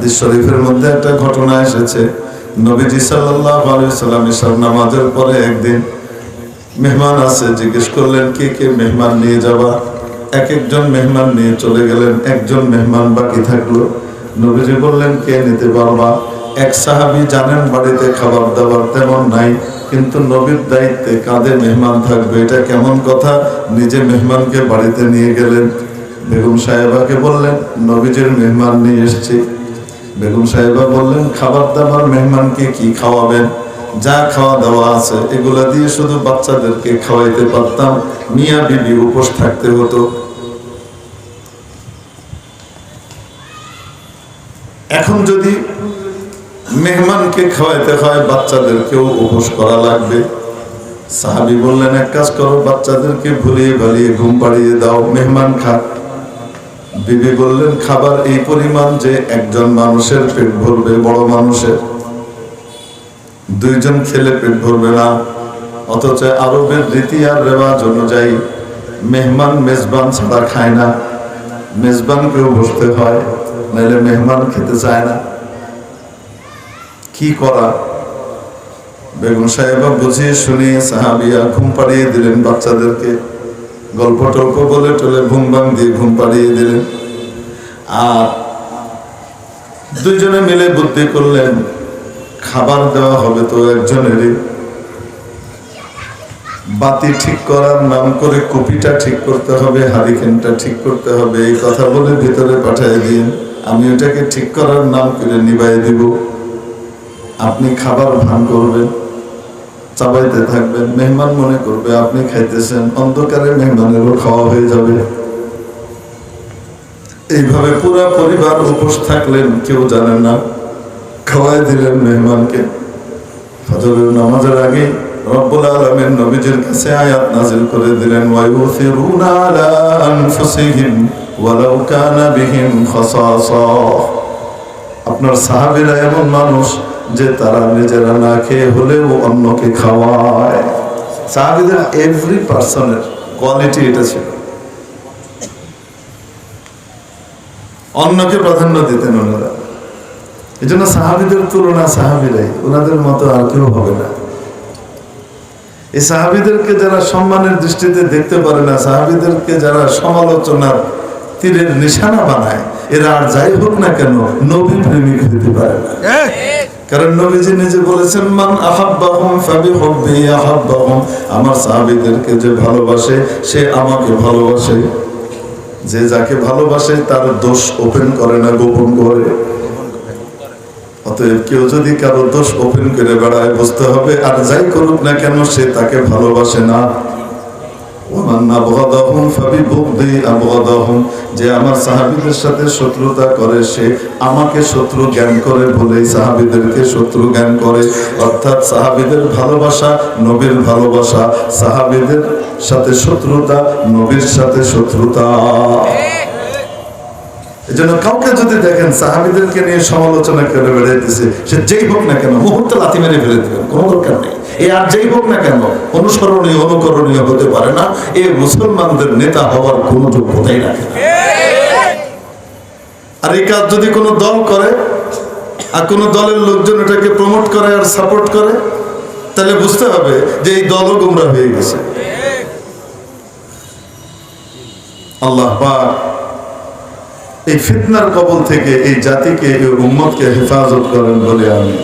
হাদিস শরীফের মধ্যে একটা ঘটনা এসেছে। নবীজি সাল্লাল্লাহু আলাইহি সাল্লাম ইশার নামাজের পরে একদিন মেহমান আছে, জিজ্ঞেস করলেন, কে কে মেহমান নিয়ে যাবা? এক একজন মেহমান নিয়ে চলে গেলেন, একজন মেহমান বাকি থাকল। নবীজি বললেন, কে নিতে পারবা? এক সাহাবী, জানেন, বাড়িতে খাবার দাবার তেমন নাই, কিন্তু নবীর দায়িত্বে কাঁধে মেহমান থাকবে, এটা কেমন কথা? নিজে মেহমানকে বাড়িতে নিয়ে গেলেন। বেগম সাহেবাকে বললেন, নবীজির মেহমান নিয়ে এসেছি। বেগম সাহেবা বললেন খাবার দাবার মেহমানকে কি খাওয়াবেন? যা খাওয়া দাওয়া আছে, এগুলা দিয়ে শুধু বাচ্চাদেরকে খাওয়াইতে পারতাম, মিয়া বিবি উপোস থাকতে হতো। এখন যদি মেহমানকে খাওয়াইতে হয়, বাচ্চাদেরকেও উপোস করা লাগবে। সাহাবি বললেন, এক কাজ করো, বাচ্চাদেরকে ভুলিয়ে ভালিয়ে ঘুম পাড়িয়ে দাও, মেহমান খাক। বিবি বললেন, খাবার এই পরিমাণ যে একজন মানুষের পেট ভরবে, বড় মানুষের। দুইজন খেলে পেট ভরবে না। অথচ আরবের রীতি আর রেওয়াজ অনুযায়ী মেহমান মেজবান ছাড়া খায় না। মেজবানকেও বসতে হয় নাহলে মেহমান খেতে চায় না। কি করা? বেগম সাহেবা বুঝিয়ে শুনিয়ে সাহাবিয়া ঘুম পাড়িয়ে দিলেন বাচ্চাদেরকে। গল্প টল্প বলে টলে ঘুম ভাঙ দিয়ে ঘুম পাড়িয়ে দিলেন। আর দুজনে মিলে বুদ্ধি করলেন, খাবার দেওয়া হবে তো একজনেরই। বাতি ঠিক করার নাম করে কপিটা ঠিক করতে হবে, হারিকেনটা ঠিক করতে হবে, এই কথা বলে ভিতরে পাঠিয়ে দিন আমি ওটাকে ঠিক করার নাম করে নিবাই দিব। আপনি খাবার ভান করবেন। চাবাইতে থাকবেন, মেহমান মনে করবে আপনি খাইতেছেন, অন্ধকারে মেহমানেরও খাওয়া হয়ে যাবে। এইভাবে পুরা পরিবার উপোস থাকলেন, কেউ জানেন না। খাওয়াই দিলেন মেহমানকে। ফজরের নামাজের আগে রব্বুল আলামিন নবীজির কাছে আয়াত নাজিল করে দিলেন, ওয়ায়ুসিরুনা আলা আনফুসিহিম ওয়ালাউ কানা বিহিম খাসাসা। আপনার সাহাবীরা এমন মানুষ যে তারা নিজেরা না খেয়ে হলেও অন্যকে খাওয়ায়। সাহাবীদের এভরি পার্সনের কোয়ালিটি এটা ছিল। অন্যকে প্রাধান্য দিতেন ওনারা। এই জন্য সাহাবিদের তুলনা সাহাবিরাই, ওনাদের মতো আর কেউ হবে না। এই সাহাবিদেরকে যারা সম্মানের দৃষ্টিতে দেখতে পারে না, সাহাবিদেরকে যারা সমালোচনার তীরের নিশানা বানায়, এরা আর যাই হোক না কেন নবী প্রেমিক হতে পারে না। কারণ নবীজি নিজে বলেছেন, মান আহাব্বাহুম ফাবি হুব্বি আহাব্বাহুম। আমার সাহাবীদেরকে যে ভালোবাসে, সে আমাকে ভালোবাসে। যে যাকে ভালোবাসে, তার দোষ ওপেন করে না, গোপন করে। অতএব কেউ যদি কারও দোষ ওপেন করে বেড়ায়, বুঝতে হবে, আর যাই করুক না কেন, সে তাকে ভালোবাসে না। যে আমার সাহাবীদের সাথে শত্রুতা করে, সে আমাকে শত্রু জ্ঞান করে সাহাবীদেরকে শত্রু জ্ঞান করে। অর্থাৎ সাহাবীদের ভালোবাসা নবীর ভালোবাসা, সাহাবীদের সাথে শত্রুতা নবীর সাথে শত্রুতা। কাউকে যদি দেখেন সাহাবিদেরকে নিয়ে সমালোচনা করে বেড়াইতেছে, সে যেই হোক না কেন, মুহূর্তে লাথি মেরে ফেলে দেবেন, কোনো দরকার নেই। এ আর যেই হোক না কেন, অনুসরণীয়, অনুকরণীয় হতে পারে না। এ মুসলমানদের নেতা হওয়ার কোনো যোগ্যতাই না। আর এই কাজ যদি কোনো দল করে, আর কোনো দলের লোকজন এটাকে প্রমোট করে আর সাপোর্ট করে, তাহলে বুঝতে হবে যে এই দলও গুমরা হয়ে গেছে। আল্লাহ এই ফিতনার কবল থেকে এই জাতিকে, এই উম্মতকে হেফাজত করেন বলে আমি